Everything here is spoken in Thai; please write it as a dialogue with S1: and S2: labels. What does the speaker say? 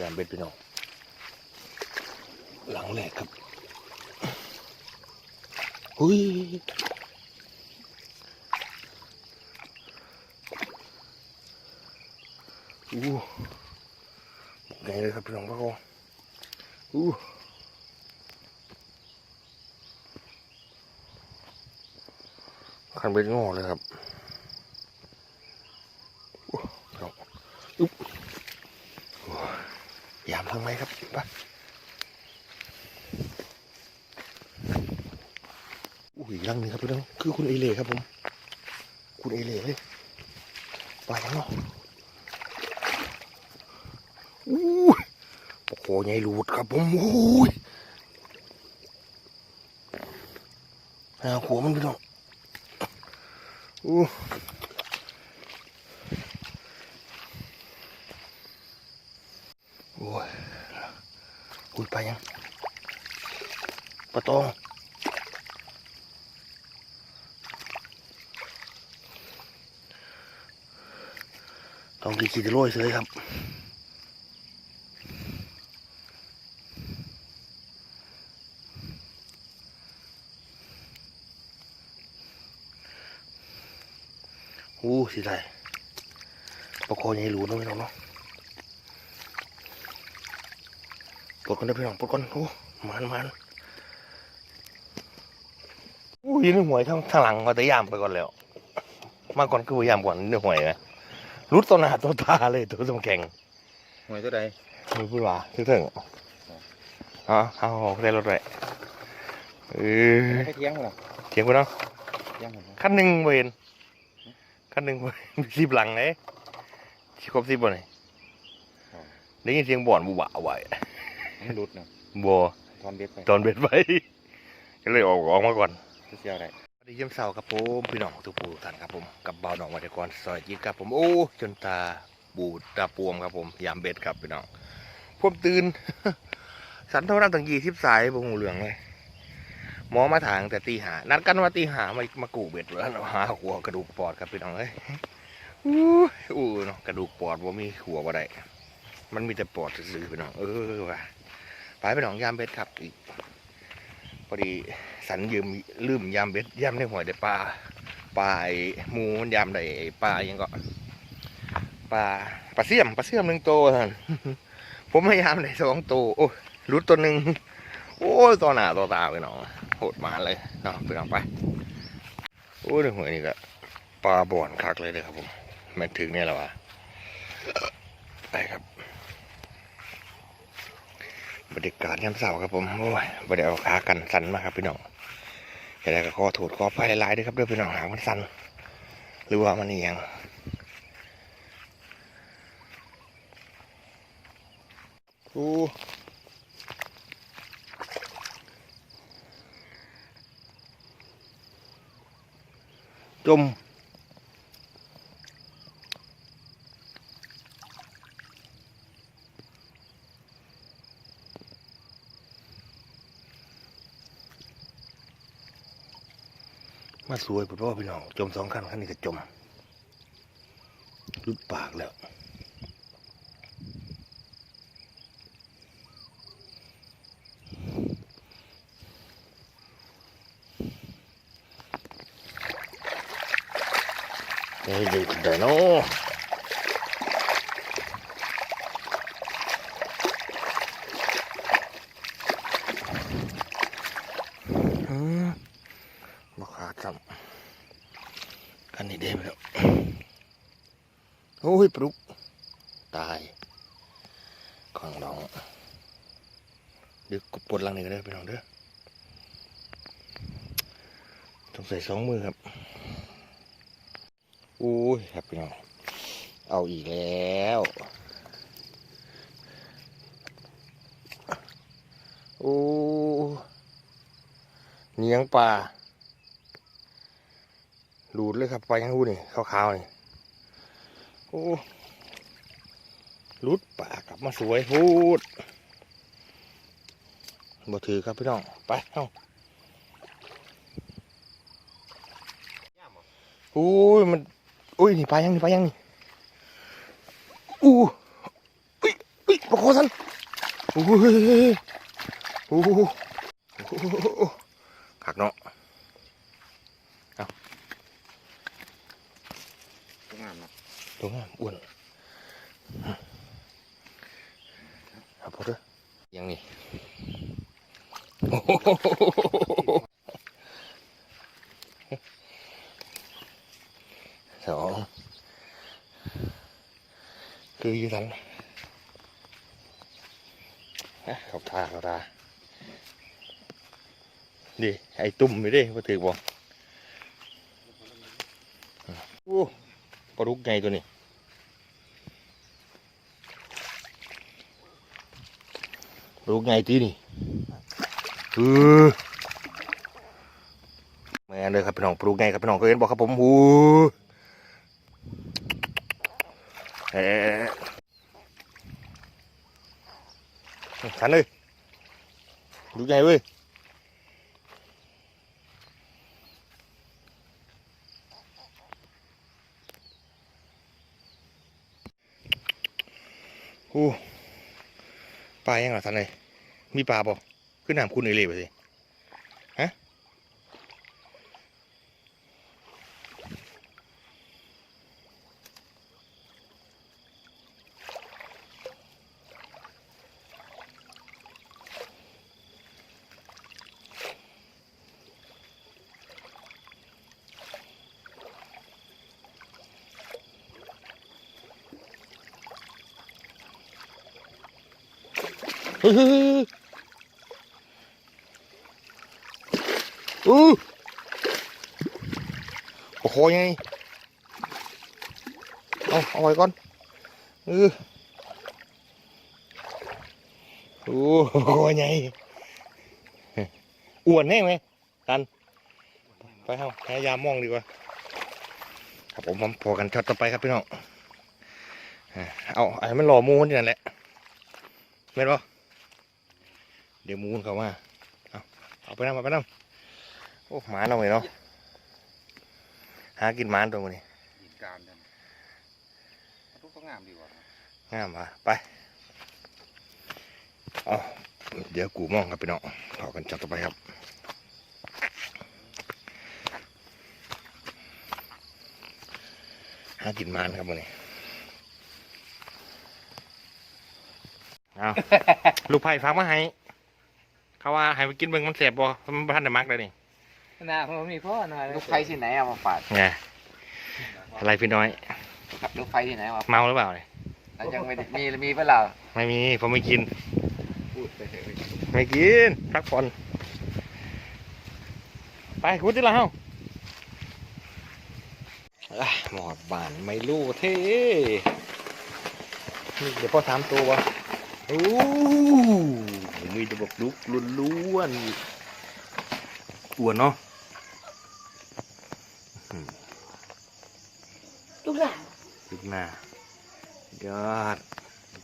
S1: ยามเบ็ดพี่น้องหลังแรกครับอุ้ยอู้ไงเลยครับพี่น้องพ่อคอู้ขันเป็นงอเลยครับอู้พี่น้องอุ๊บโอ้ย ยามทางไหนครับไปอุ้ยลังหนึงครับพี่น้องคือคุณเอเล่ครับผม คุณเอเล่เลยไปแล้วเนาะอู้ยโอ้โหใหญ่หลุดครับผมโอ้ยหาหัวมันพี่น้องอู้ โอ้ยอุ้ยไปยังปะตองตองกี่ขีดโรยเลยครับอู้สิได้ปลาคอใหญ่หลูเนะพี่น้องเนาะ ปลดกันได้อพี่น้องปลดกันโอ้มันมันอู้ยนี่หวยทางทางหลังก็แต่ยามไปก่อนแล้ว มาก่อนคือว่ายามก่อนนี่หวยนะรุดตัวหน้าตัวตาเลยตัวสมแข็ง
S2: หวยตัวใด
S1: มือพูดว่าถึงถึงอ๋อเอาได้รถเลยเออ
S2: แค่เที่ยงเหรอ
S1: เถียงกูเนาะ
S2: เที่ยงเหรอ
S1: ขั้นหนึ่งเวนขั้นหนึ่งเวนสิบหลังไงสิครบสิบบ่ไหนได้ยินเสียงบ่อนบุบะไว้
S2: มันหลุดเนาะ
S1: บัว
S2: ทอนเบ็ดไป
S1: ตอนเบ็ดไว้ก็เลยออกออกมาก่อน
S2: จะเสียวได้
S1: สวัสดีเยี่ยมเสาร์ครับผมพี่น้องทุกผู้ทุกท่านครับผมกับเบาหนองวัดกรซอยจีดครับผมโอ้จนตาบูดตาปวมครับผมยามเบ็ดครับพี่น้องผมตื่นสันเท่านั้นตั้งยี่สิบสายบงหูเหลืองเลยหมอมาถางแต่ตีหานัดกันว่าตีหามามากูเบ็ดแล้วหาหัวกระดูกปอดครับพี่น้องเอ้ยอู้อู้เนาะกระดูกปอดว่ามีหัวว่าได้มันมีแต่ปอดซื่อๆพี่น้องเออว่ะ ไปพี่น้องยามเบ็ดครับอีกพอดีสันยืมลืมยามเบ็ดยามในหัวยได้ปลาปลาไอ้หมูมันยามได้ปลายังก็ปลาปลาเสี่ยมปลาเสี่ยมหนึ่งโตวท่านผมพยายามได้สองตัวโอ้รุดตัวหนึ่งโอ้ตัวหนาตัวตาไปน้องโหดมาเลยเนาะไปน้องไปโอ้ยเรื่องหวยนี่ก็ปลาบ่อนคักเลยเลยครับผมม่นถึงเนี่ยแหละวะไปครับ บรรยากาศยามเสาร์ครับผมโอ้ยบรรยากาศขากันสันมากครับพี่น้องแต่ได้ก็ขอโทษขอไฟหลายๆด้วยครับเด้วยพี่น้องหางมันสันหรือว่ามันเอียงโอ้จม มาสวยพ่อพี่น้อง จมสองขั้นขั้นนี้ก็จมรุดปากแล้วนี่ดีเดี๋ยวเนาะอืมบ่ขาดซ้ำกันนี่เด้ไปแล้วโอ้ ยปลุก ตายของน้องเดี๋ยวกปวดหลังนี่ก็ได้ไปน้องเด้อต้องใส่สองมือครับอุ้ยครับพี่น้องเอาอีกแล้วโอ้เนียงปลาหลุดเลยครับไปยังหูนี่ขาวๆนี่ โอ้ลุดปากลับมาสวยพูดบ่ถือครับพี่น้อง ไปเอ้าอุ้ยมัน อุ้ยนี่ปลายังนี่ปลายังนี่อู้อุ้ยอุ้ยปลาคสันโอ้ยโอ้โหโอ้หขักเนาะ
S2: ต้องงามเนาะ
S1: ตัวงามอ้วนเอาพอเด้อยังนี่โอ้โหสองคืออยู่ทันนะเขาทาเขาทาดิไอ้ตุ่มไม่ได้มาถือบอกโอ้ปลาดุกไงตัวนี้ ลาดุกไงตีนี่เออแม่เลยครับพี่น้องปลาดุกไงครับพี่น้องเคยเห็นบอกครับผมโอ้เอ๊ะทันเลยปลาดุกไงเว้ยโอ้ ลายังเหรอท่านเลยมีปลาบ่ขึ้นน้ำคุณเอเล่ไปสิ เฮ้ยอู้โอ้โหไงเอาเอาไว้ก่อนเออโอ้โหไงอ้วนแน่ไหมตัน ไปเฮาพยายามมองดีกว่า ครับผมผมพอกันช็อตต่อไปครับพี่น้องเอาไอ้มันหล่อมูนนี่นั่นแหละแม่นปะ เดี๋ยวมูนเขามา เอาเอาไปนั่งมาไปนั่งโอ้หมาเราเลยเนาะ หากินหมานตัวนี้
S2: อีกการกันทุกต้องงามดีกว่านะ
S1: งามว่ะไป เอาเดี๋ยวกูมองครับพี่น้องพอกันช็อตต่อไปครับหากินหมานครับวันนี้เอาลูกไผ่ฟังมาให้ เขาว่าให้ไปกินเบิ่งมันเสียบบ่มันพันได้มักเลยนี่
S3: นะผมมีพ่อหน่อย
S2: ลูกไฟที่ไหนเอามาฝาด
S1: ไงอะไรพี่น้อย
S2: ครับลูกไฟที่ไหนเอามา
S1: เมาหรือเปล่าเนี่ย
S2: แล้วยังไม่ได้มีมีเปล่า
S1: ไม่มีผมไม่กิน
S2: พูดไปเถอะ
S1: ไม่กินพักผ่อนไปคุดที่ละเฮ้าอะหมอดบานไม่รู้เท่นี่เดี๋ยวพ่อถามตัววะโอ้มีแต่บอกลุกล้วนๆอ้วนเนาะ
S3: ลูกหลาน
S1: ลุกหน้ายอด